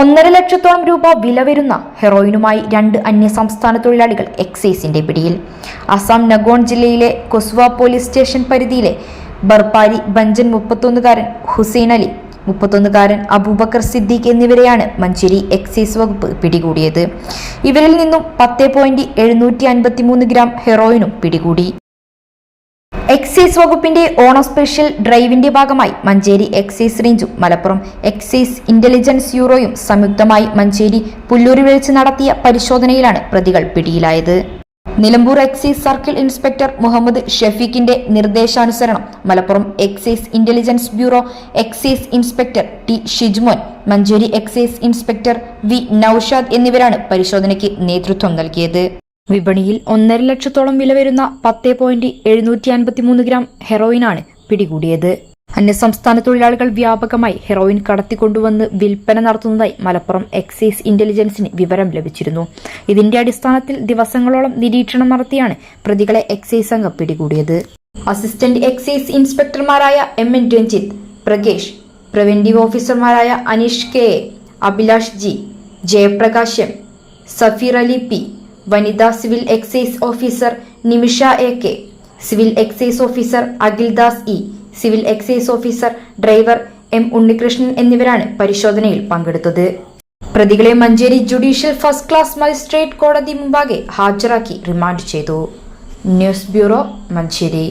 ഒന്നര ലക്ഷത്തോളം രൂപ വില വരുന്ന ഹെറോയിനുമായി രണ്ട് അന്യ സംസ്ഥാന തൊഴിലാളികൾ എക്സൈസിന്റെ പിടിയിൽ. അസം നഗോൺ ജില്ലയിലെ കൊസ്വ പോലീസ് സ്റ്റേഷൻ പരിധിയിലെ ബർപ്പാരി ബഞ്ചൻ മുപ്പത്തൊന്നുകാരൻ ഹുസൈൻ അലി മുപ്പത്തൊന്നുകാരൻ അബൂബക്കർ സിദ്ദീഖ് എന്നിവരെയാണ് മഞ്ചേരി എക്സൈസ് വകുപ്പ് പിടികൂടിയത്. ഇവരിൽ നിന്നും പത്ത് പോയിന്റ് എഴുന്നൂറ്റി അൻപത്തിമൂന്ന് ഗ്രാം ഹെറോയിനും പിടികൂടി. എക്സൈസ് വകുപ്പിന്റെ ഓണോ സ്പെഷ്യൽ ഡ്രൈവിന്റെ ഭാഗമായി മഞ്ചേരി എക്സൈസ് റേഞ്ചും മലപ്പുറം എക്സൈസ് ഇന്റലിജൻസ് ബ്യൂറോയും സംയുക്തമായി മഞ്ചേരി പുല്ലൂരി വെച്ച് നടത്തിയ പരിശോധനയിലാണ് പ്രതികൾ പിടിയിലായത്. Nilambur excise circle inspector Muhammad ഷെഫീഖിന്റെ നിർദ്ദേശാനുസരണം Malappuram excise intelligence bureau excise inspector T Shijmon Manjeri excise inspector V Naushad എന്നിവരാണ് പരിശോധനയ്ക്ക് നേതൃത്വം നൽകിയത്. വിപണിയിൽ ഒന്നര ലക്ഷത്തോളം വില വരുന്ന പത്ത് പോയിന്റ് എഴുന്നൂറ്റി അൻപത്തിമൂന്ന് ഗ്രാം ഹെറോയിനാണ് പിടികൂടിയത്. അന്യസംസ്ഥാന തൊഴിലാളികൾ വ്യാപകമായി ഹെറോയിൻ കടത്തിക്കൊണ്ടുവന്ന് വിൽപ്പന നടത്തുന്നതായി മലപ്പുറം എക്സൈസ് ഇന്റലിജൻസിന് വിവരം ലഭിച്ചിരുന്നു. ഇതിന്റെ അടിസ്ഥാനത്തിൽ ദിവസങ്ങളോളം നിരീക്ഷണം നടത്തിയാണ് പ്രതികളെ എക്സൈസ് സംഘം പിടികൂടിയത്. Assistant excise ഇൻസ്പെക്ടർമാരായ M N Ranjith Prakesh preventive ഓഫീസർമാരായ Aneesh K Abhilash G Jayaprakash M Safeer Ali P വനിതാ civil excise officer Nimisha A K civil excise officer Akhildas E civil excise officer driver M Unnikrishnan എന്നിവരാണ് പരിശോധനയിൽ പങ്കെടുത്തത്. പ്രതികളെ Manjeri judicial first class magistrate കോടതി മുമ്പാകെ ഹാജരാക്കി remand ചെയ്തു. News bureau Manjeri.